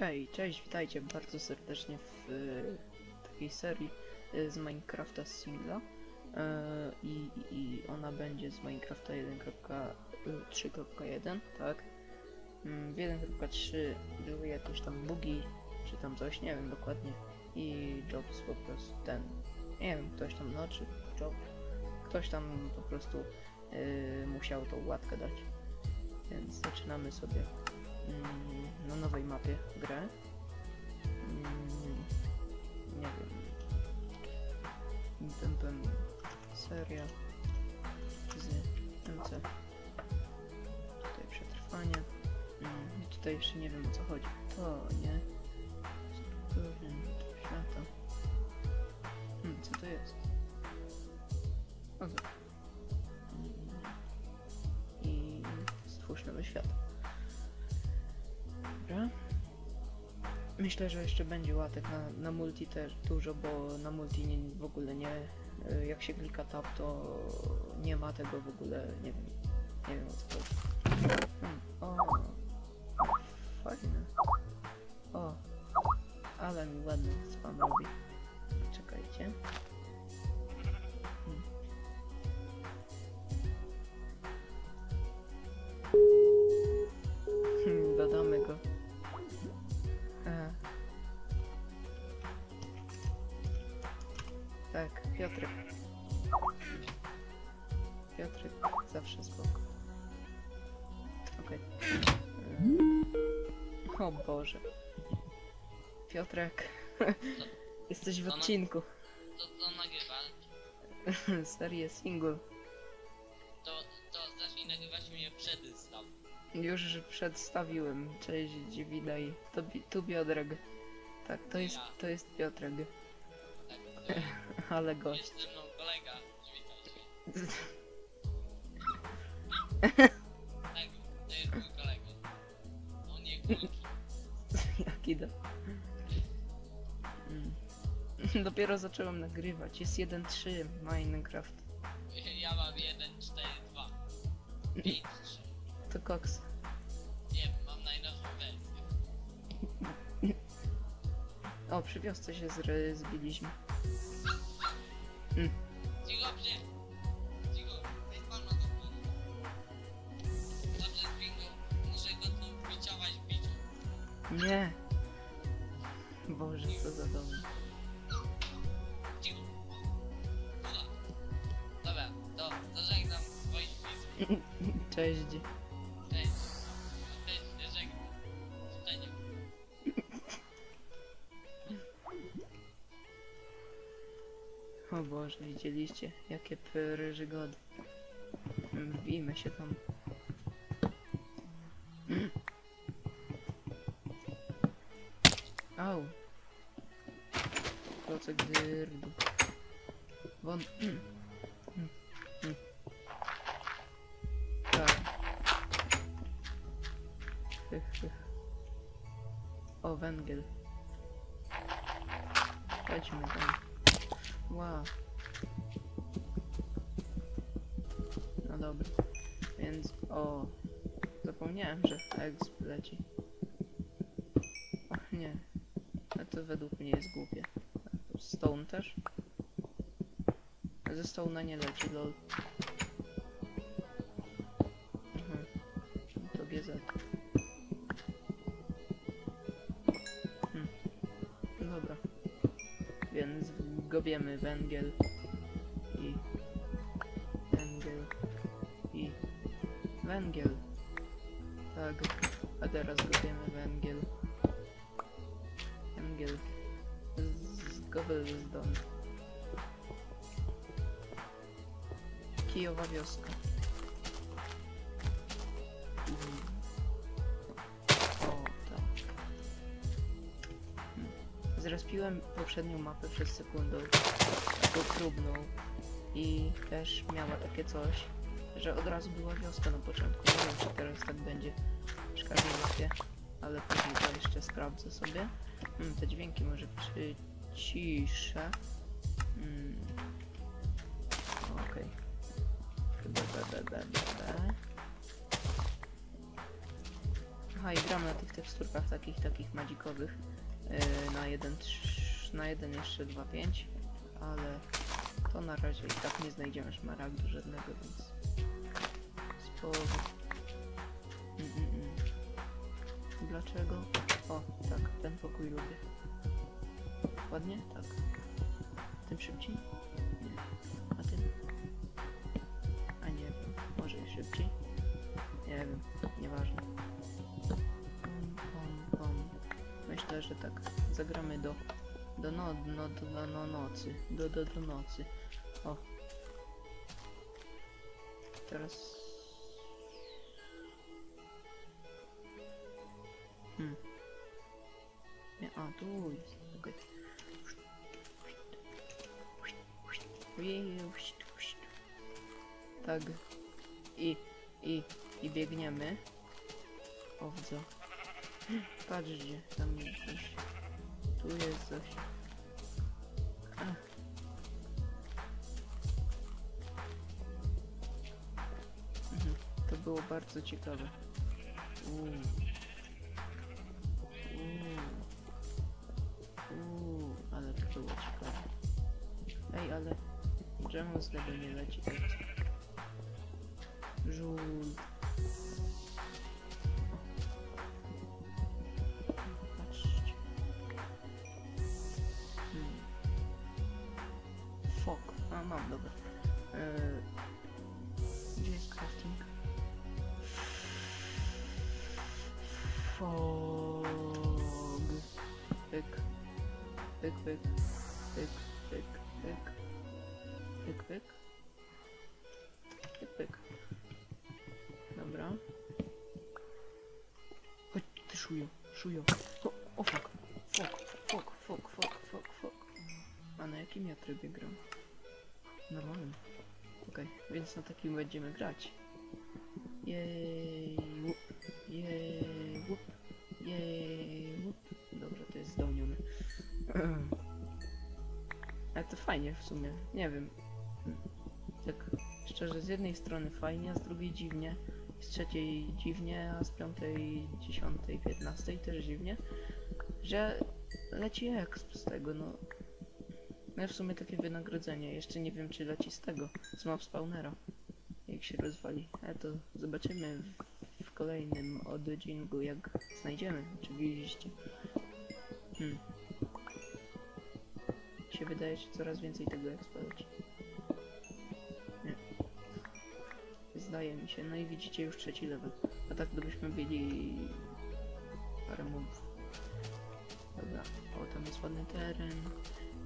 Hej, cześć, witajcie bardzo serdecznie w e, takiej serii e, z Minecrafta Singla e, i, ona będzie z Minecrafta 1.3.1, tak? Mm, W 1.3 były jakieś tam bugi, czy tam coś, nie wiem dokładnie. I Jobs po prostu ten, nie wiem, ktoś tam, no czy Job, ktoś tam po prostu musiał tą łatkę dać, więc zaczynamy sobie na nowej mapie grę. Mm, nie wiem. Pem, pem, seria z MC. Tutaj przetrwanie. Mm, i tutaj jeszcze nie wiem o co chodzi. To nie. Świata. Hmm, co to jest? O? Mm, I stwórz nowy świat. Myślę, że jeszcze będzie łatek na, na multi też dużo, bo na multi nie, w ogóle nie. y, Jak się klika tab, to nie ma tego w ogóle. Nie wiem. Nie wiem o co chodzi. Hmm, o. Fajne. O. Ale mi ładny spam robi. Czekajcie. Okej. E. O Boże. Piotrek. Jesteś w To na- odcinku. To, to nagrywa. Serię single. To, to zacznij nagrywać mnie przed staw. Już przedstawiłem. Cześć, witaj. To, bi- tu Piotrek. Tak, to jest, to jest Piotrek. Tak, to Ale gość. jest ze mną kolega. Witajcie. Tak, Dopiero zacząłem nagrywać. Jest 1.3 Minecraft. Ja mam 1, 4, 2. 5, 3. To koks. Nie, mam najnowszą wersję. O, przy wiosce się zbiliśmy. Cicho, psie! Cicho, tej pan ma do góry. Dobrze, Bingo. Muszę go tu wyciąłać biciu. Nie. Boże, co za dom. Cześć. Cześć. Cześć, żegnam. Życzenia. O Boże, widzieliście? Jakie przygody. Wbijmy się tam. Au. Klocek dyrdu. Won... węgiel. Chodźmy tam. Wow. No dobra. Więc o. Zapomniałem, że exp leci. Och nie. A to według mnie jest głupie. Stone też? Ze Stone'a nie leci, lol. Gobiemy węgiel i węgiel i węgiel. Tak, a teraz gobiemy węgiel. Węgiel. Z Gobelsdon. Kijowa wioska. Zrespiłem poprzednią mapę przez sekundę, taką próbną i też miała takie coś, że od razu była wioska na początku. Nie wiem, czy teraz tak będzie przy każdej ale później to jeszcze sprawdzę sobie. Hmm, te dźwięki może przyciszę. Hmm. Okej. Chyba be, be, be, be, be. Aha, i gram na tych teksturkach takich, takich magikowych. Yy, na 1, na 1 jeszcze 2.5, ale to na razie i tak nie znajdziemy szmaragdu żadnego, więc spoko. Mm, mm, mm. Dlaczego? O, tak, ten pokój lubię. Ładnie? Tak. Tym szybciej? Że tak. Zagramy do... Do no, no, do, do no, nocy. Do, do, do nocy. O. Teraz... Hmm. Nie, a tu jest. Tak. I, i, i biegniemy. Owdzo. Patrzcie, tam jest coś. Tu jest coś. Mhm, To było bardzo ciekawe. Uuu. Ale to było ciekawe. Ej, ale czemu z tego nie leci? Żul. Mam, dobra. Eee, gdzie jest crafting? Fog. Pyk. Pyk, pyk. Pyk, pyk, pyk. Pyk, pyk. Pyk, pyk. Dobra. Chodź, ty szujo, szujo. O, o fuck. Fuck, fuck, fuck, fuck, fuck, fuck. A na jakim ja trybie gram? Normalnym. Okej, więc na takim będziemy grać. Jej, łup, jej, łup, jej, łup. Dobra, to jest zdolniony. Ale to fajnie w sumie, nie wiem. Tak szczerze, z jednej strony fajnie, a z drugiej dziwnie. Z trzeciej dziwnie, a z piątej, dziesiątej, piętnastej też dziwnie. Że leci exp z tego, no. No w sumie takie wynagrodzenie. Jeszcze nie wiem, czy leci z tego, z map spawnera. Jak się rozwali. Ale to zobaczymy w, kolejnym odcinku, jak znajdziemy, oczywiście. Hmm. się wydaje, że coraz więcej tego expa leci. Nie. Zdaje mi się. No i widzicie już trzeci level. A tak gdybyśmy byli parę mobów. Dobra. O, tam jest ładny teren.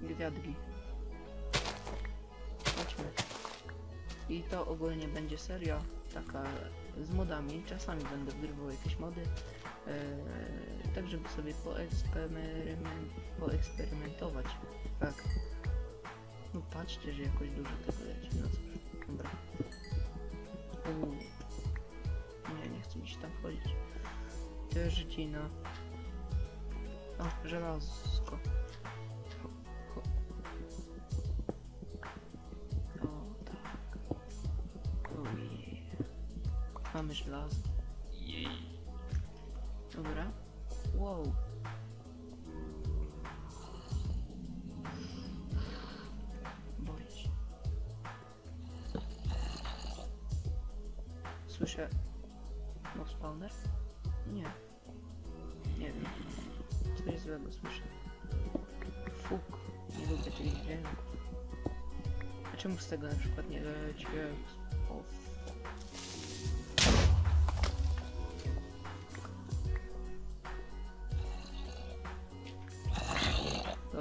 Gwiazdki. Chodźmy. I to ogólnie będzie seria taka z modami. Czasami będę wgrywał jakieś mody. Eee, tak żeby sobie poeksperymen poeksperymentować. Tak. No patrzcie, że jakoś dużo tego leci. No cóż, dobra. Nie, nie chcę mi się tam wchodzić. Też dzina. O, żelazko. Mamy żelazo. Jej. Dobra. Wow. Boję się. Słyszę... Mob spawner? Nie. Nie wiem. Coś złego słyszę. Fuk. Nie lubię tych dźwięków. A czemu z tego na przykład nie leci? O,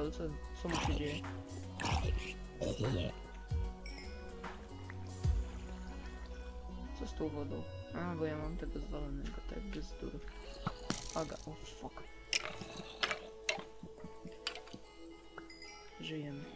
Ale co, co mu się dzieje? Co z tą wodą? A, bo ja mam tego zwalonego, tak bez dur. Aga, o oh, fuck. Żyjemy.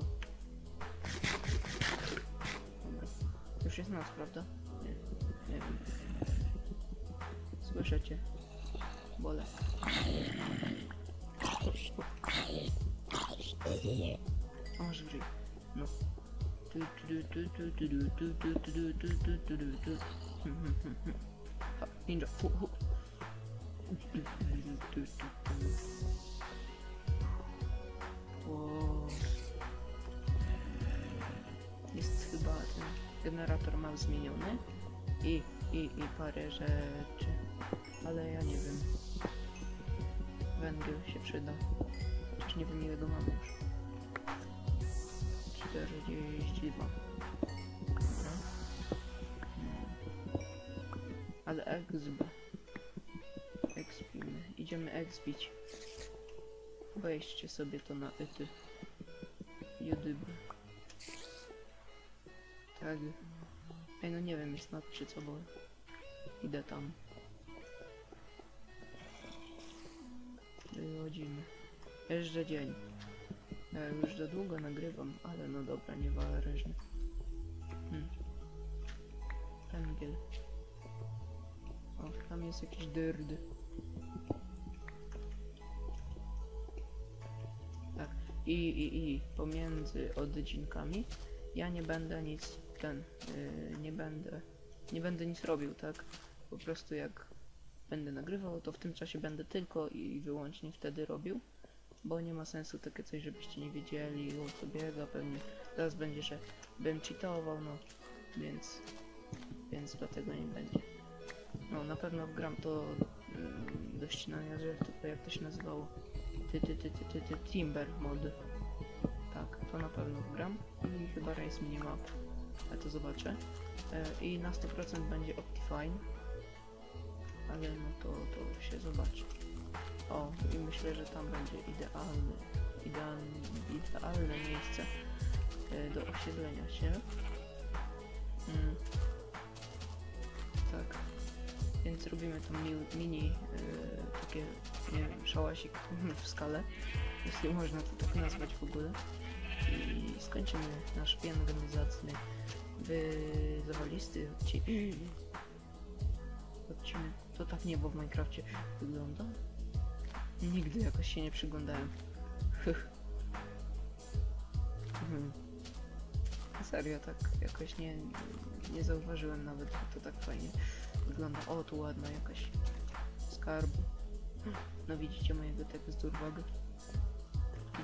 spoko. Już jest nas, prawda? Nie. Nie wiem. Słyszycie? Bole. O, żry. No. Ninja. Hu, hu. Whoa. Jest chyba ten generator mam zmieniony i, i, i parę rzeczy, ale ja nie wiem. Węgiel się przyda. Chociaż nie wiem ile go mam już. 42. Dobra. Mm. Ale exb. Expimy. Idziemy exbić. Weźcie sobie to na ety. YouTube. Ej, no nie wiem, jest czy co, bo idę tam. Wychodzimy. Jeszcze dzień. Ja już za długo nagrywam, ale no dobra, nie wależny. Hmm. Węgiel. O, tam jest jakiś dyrdy. Tak. I, i, i pomiędzy odcinkami ja nie będę nic ten, yy, nie będę, nie będę nic robił, tak? Po prostu jak będę nagrywał, to w tym czasie będę tylko i wyłącznie wtedy robił, bo nie ma sensu takie coś, żebyście nie wiedzieli o co biega, pewnie zaraz będzie, że bym cheatował, no, więc, więc dlatego nie będzie. No, na pewno gram to yy, do ścinania drzew, jak to się nazywało, ty, ty, ty, ty, ty, ty, Timber mod. Tak, to na pewno gram i chyba Race Minimap, ale to zobaczę. E, I na 100% będzie Optifine, ale no to, to się zobaczy. O, i myślę, że tam będzie idealny, idealny, idealne miejsce e, do osiedlenia się. Mm. Tak, więc robimy tam mi, mini, e, takie, nie wiem, szałasik w skale, jeśli można to tak nazwać w ogóle. I skończymy nasz pian organizacyjny w zawalisty odcinek. odcinek. To tak niebo w Minecrafcie wygląda? Nigdy jakoś się nie przyglądałem. Mhm. Serio, tak jakoś nie, nie zauważyłem nawet, to tak fajnie wygląda. O, tu ładna jakaś skarb. No widzicie mojego tekstur wagę?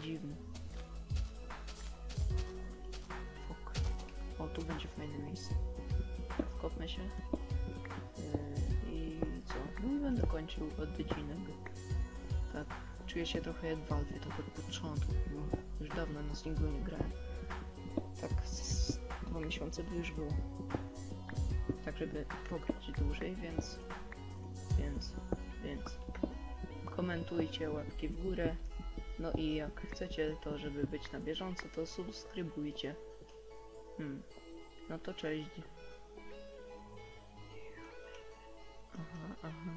Dziwny. O, tu będzie fajne miejsce. Wkopnę się. Yy, I co? No i będę kończył odcinek. Tak. Czuję się trochę jak w Valve, tak od początku. Bo już dawno na singlu nie grałem. Tak z dwa miesiące by już było. Tak, żeby pograć dłużej, więc... Więc... Więc... Komentujcie, łapki w górę. No i jak chcecie to, żeby być na bieżąco, to subskrybujcie. Hmm. No to cześć. Aha, aha.